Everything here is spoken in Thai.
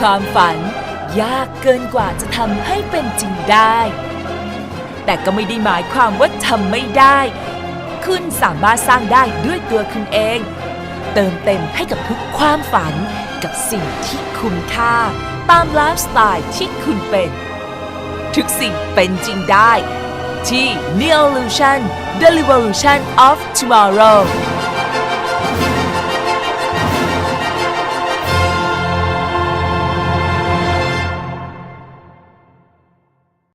ความฝัน ยากเกินกว่าจะทำให้เป็นจริงได้ แต่ก็ไม่ได้หมายความว่าทำไม่ได้ คุณสามารถสร้างได้ด้วยตัวคุณเอง เติมเต็มให้กับทุกความฝันกับสิ่งที่คุ้มค่า ตามไลฟ์สไตล์ที่คุณเป็น ทุกสิ่งเป็นจริงได้ ที่ Neolution Delivolution of Tomorrow